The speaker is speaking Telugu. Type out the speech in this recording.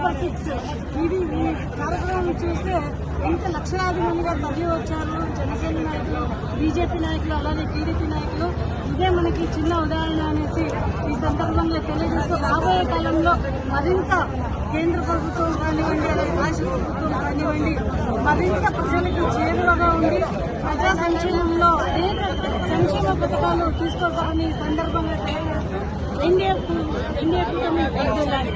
సూపర్ సిక్స్ ఇది ఈ కార్యక్రమం చూస్తే ఎంత లక్షలాది మందిగా తరలి వచ్చారు. జనసేన నాయకులు బీజేపీ నాయకులు అలానే టీడీపీ నాయకులు. ఇదే మనకి చిన్న ఉదాహరణ అనేసి ఈ సందర్భంలో తెలియజేస్తూ రాబోయే కాలంలో మరింత కేంద్ర ప్రభుత్వం కానివ్వండి అలాగే రాష్ట్ర ప్రభుత్వం కానివ్వండి మరింత ప్రజలకు చేరువగా ఉండి ప్రజా సంక్షేమంలో అనేక సంక్షేమ పథకాలు తీసుకోవాలని సందర్భంగా కూటమి వర్ధిల్లాలి.